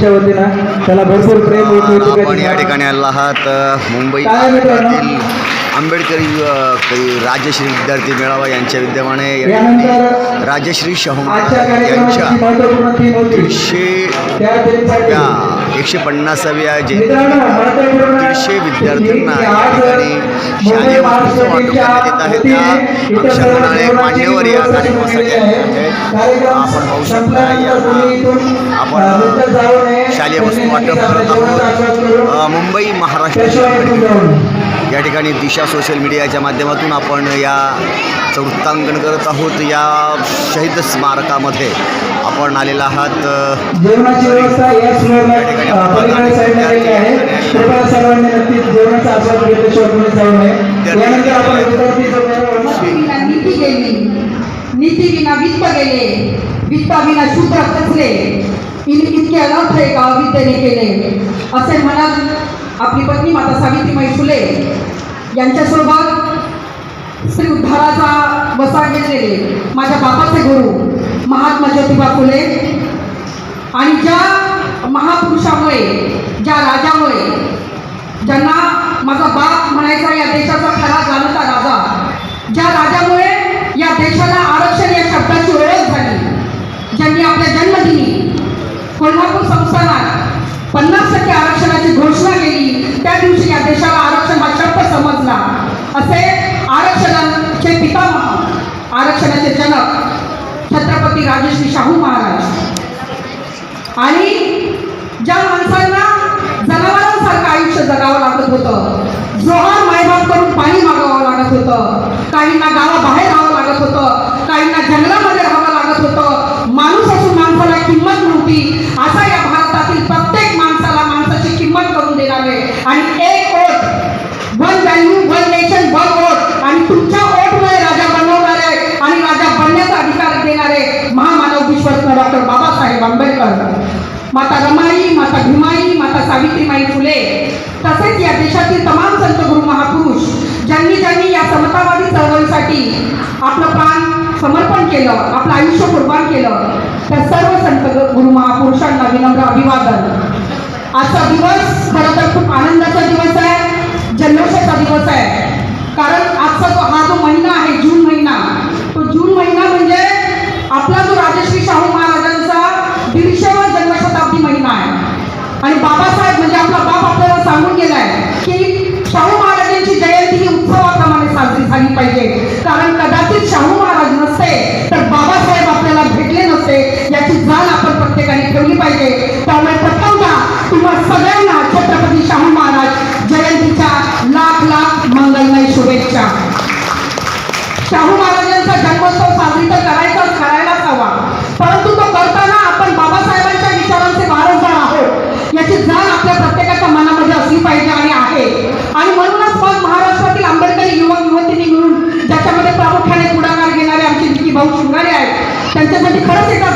टीमच्या वतीनं त्याला भरपूर प्रेम होते आपण या ठिकाणी आलेलो आहात मुंबई आंबेडकरी राजश्री विद्यार्थी मेळावा यांच्या विद्यमाने या राजश्री शाहू यांच्या दीडशे या एकशे पन्नासाव्या जयंती दीडशे विद्यार्थ्यांना या ठिकाणी शालेय वाटप करण्यात येत आहे त्या वतीने अक्षर इथं सर्व नाळे मान्यवर या कार्यक्रमासाठी आपण पाहू शकता यांना आपण. शालेय वस्तू वाटप करत आहोत. मुंबई महाराष्ट्र या ठिकाणी दिशा सोशल मीडियाच्या माध्यमातून आपण या वृत्तांकन करत आहोत. या शहीद स्मारकामध्ये आपण आलेला आहात. नीती विना वित्त गेले शूद्र इतके अनर्थ केले. असे म्हणत आपली पत्नी माता सावित्रीबाई फुले यांच्यासोबत श्री उद्धाराचा वसा घेतलेले माझ्या बापाचे गुरु महात्मा ज्योतिबा फुले. आणि ज्या महापुरुषामुळे ज्या राजामुळे ज्यांना माझा बाप म्हणायचा या देशाचा खरा जाणता राजा ज्या राजामुळे या देशाला आरक्षण या शब्दाची ओळख झाली ज्यांनी आपल्या जन्मदिनी कोल्हापूर संस्थानात पन्नास टक्के आरक्षणाची घोषणा केली त्या दिवशी या देशाला आरक्षण हा शब्द समजला. असे आरक्षणाचे पितामह आरक्षणाचे जनक छत्रपती राजश्री शाहू महाराज. आणि ज्या माणसांना जनावरांसारखं आयुष्य जगावं लागत होतं जोहार मायबाप करून पाणी मागावं लागत होतं काहींना गावाबाहेर राहावं लागत होतं काहींना जंगलामध्ये राहावं लागत होतं माणूस असून माणसाला किंमत नव्हती असा या भारतातील प्रत्येक माणसाला माणसाची किंमत करून देणारे आणि एक vote one value one nation one vote आणि तुमच्या ओटमुळे राजा बनवणारे आणि राजा बनण्याचा अधिकार देणारे महामानव विश्वरत्न डॉक्टर बाबासाहेब आंबेडकर माता रमाई माता भीमाई माता सावित्रीमाई फुले. तसेच या देशातील तमाम संत गुरु महापुरुष ज्यांनी ज्यांनी या समतावादी चळवळीसाठी आपलं प्राण समर्पण केलं आपलं आयुष्य कुर्बान केलं त्या सर्व संत गुरु महापुरुषांना विनम्र अभिवादन. आजचा दिवस खरं तर खूप आनंदाचा दिवस आहे जल्लोषाचा दिवस आहे कारण आजचा जो हा जो महिना आहे जून महिना तो जून महिना म्हणजे आपला जो राजश्री शाहू महाराजांचा दीडशेवा जन्मशताब्दी महिना आहे आणि बाबासाहेब म्हणजे आपला बाप आपल्याला सांगून गेलाय की शाहू महाराजांची जयंती ही उत्सवाप्रमाणे साजरी झाली पाहिजे कारण कदाचित शाहू महाराज नसते तर बाबासाहेब आपल्याला भेटले नसते याची जाण आपण प्रत्येकाने ठेवली पाहिजे त्यामुळे प्रथमतः तुम्हा सगळ्यांना छत्रपती शाहू महाराज जयंतीच्या लाख लाख शुभेच्छा शाहू महाराजांचा जन्मोत्सव साजरी तर करायचाच करायलाच हवा. परंतु तो करताना आपण बाबासाहेबांच्या विचारांचे वारंवार आहोत. याची जाण आपल्या प्रत्येकाच्या मनामध्ये असली पाहिजे आणि आहे. आणि म्हणूनच मग महाराष्ट्रातील आंबेडकरी युवक युवतींनी मिळून ज्याच्यामध्ये प्रामुख्याने पुढाकार घेणारे आमचे विकी भाऊ शिंगारे आहेत त्यांच्यासाठी खरंच एका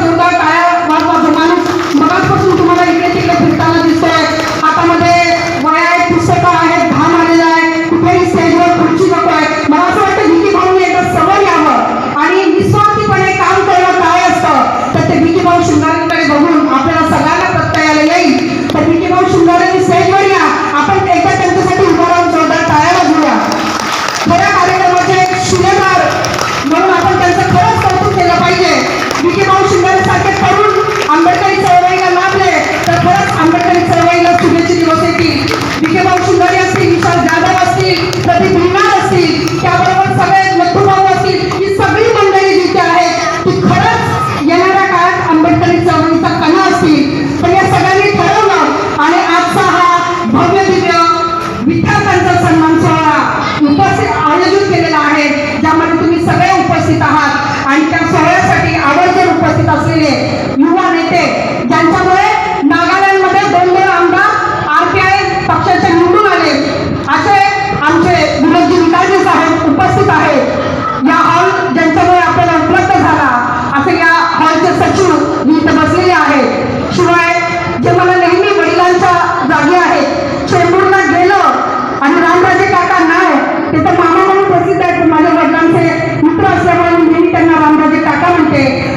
আমাদেরকে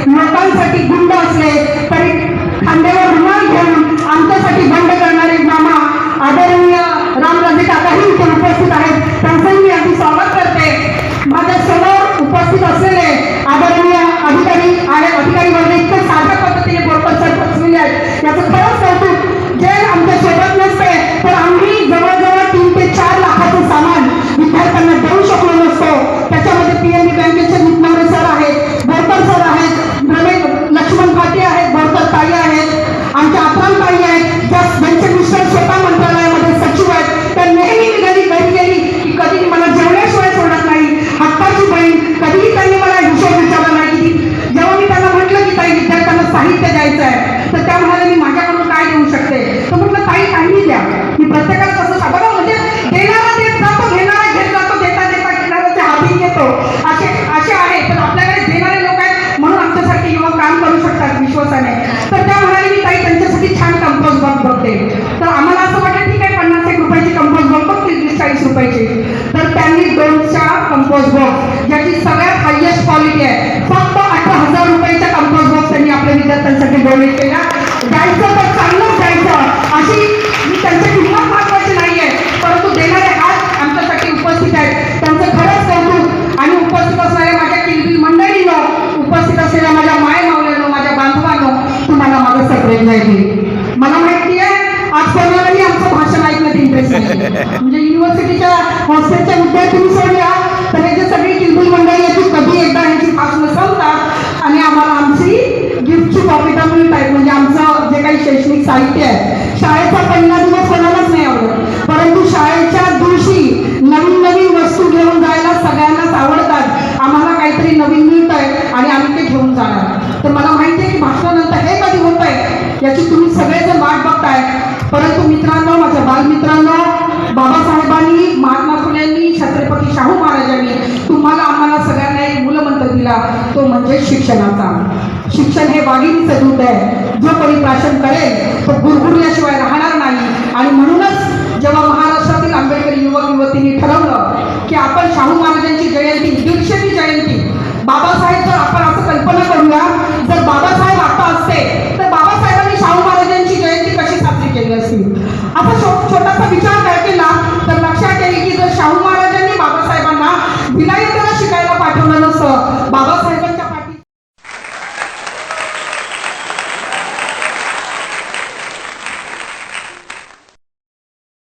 कंपोज बॉक्स ज्याची सगळ्यात हायएस्ट क्वालिटी आहे. फक्त अठरा हजार रुपयाचा कंपोज बॉक्स त्यांनी आपल्या विद्यार्थ्यांसाठी डोनेट केला. जायचं तर चांगलंच जायचं. अशी मी त्यांची किंमत महत्वाची नाही आहे परंतु देणारे आज आमच्यासाठी उपस्थित आहेत. त्यांचं खरंच कौतुक आणि उपस्थित असणाऱ्या माझ्या किंमती मंडळीनं उपस्थित असलेल्या माझ्या माय मावल्यानं माझ्या बांधवांनो तुम्हाला माझं सगळे माहिती मला माहिती आहे आज कोणालाही आमचं भाषण ऐकण्यात इंटरेस्ट म्हणजे युनिव्हर्सिटीच्या हॉस्टेलच्या विद्यार्थ्यांनी सोडल्या तर हे जे सगळी किलबिल मंडळी याची कधी एकदा यांची भाषणं संपतात आणि आम्हाला आमची गिफ्टची कॉपी तर मिळत म्हणजे आमचं जे काही शैक्षणिक साहित्य आहे. शाळेचा पहिला दिवस कोणालाच नाही आवडत. परंतु शाळेच्या दिवशी नवीन नवीन वस्तू घेऊन जायला सगळ्यांनाच आवडतात. आम्हाला काहीतरी नवीन मिळत आहे आणि आम्ही ते घेऊन जाणार. तर मला माहिती आहे की भाषणानंतर हे कधी होत आहे याची तुम्ही सगळेजण वाट बघताय. परंतु मित्रांनो माझ्या बालमित्रांनो बाबासाहेबांनी महात्मा फुलेंनी छत्रपती शाहू महाराजांनी तुम्हाला आम्हाला सगळ्यांना एक मूलमंत्र दिला. तो म्हणजे शिक्षणाचा. शिक्षण हे वाघिणीचं दूध आहे. जो कोणी करेल तो गुरगुरल्याशिवाय राहणार नाही. आणि म्हणूनच जेव्हा महाराष्ट्रातील आंबेडकरी युवक युवतींनी ठरवलं की आपण शाहू महाराजांची जयंती दीडशेची जयंती बाबासाहेब जर आपण असं कल्पना करूया जर बाबासाहेब आता असते तर बाबासाहेबांनी शाहू महाराजांची जयंती कशी साजरी केली असती? आता छो- छोटासा विचार काय केला तर लक्षात येईल की जर शाहू महाराजांनी बाबासाहेबांना विनायकाला शिकायला पाठवलं नसतं बाबासाहेब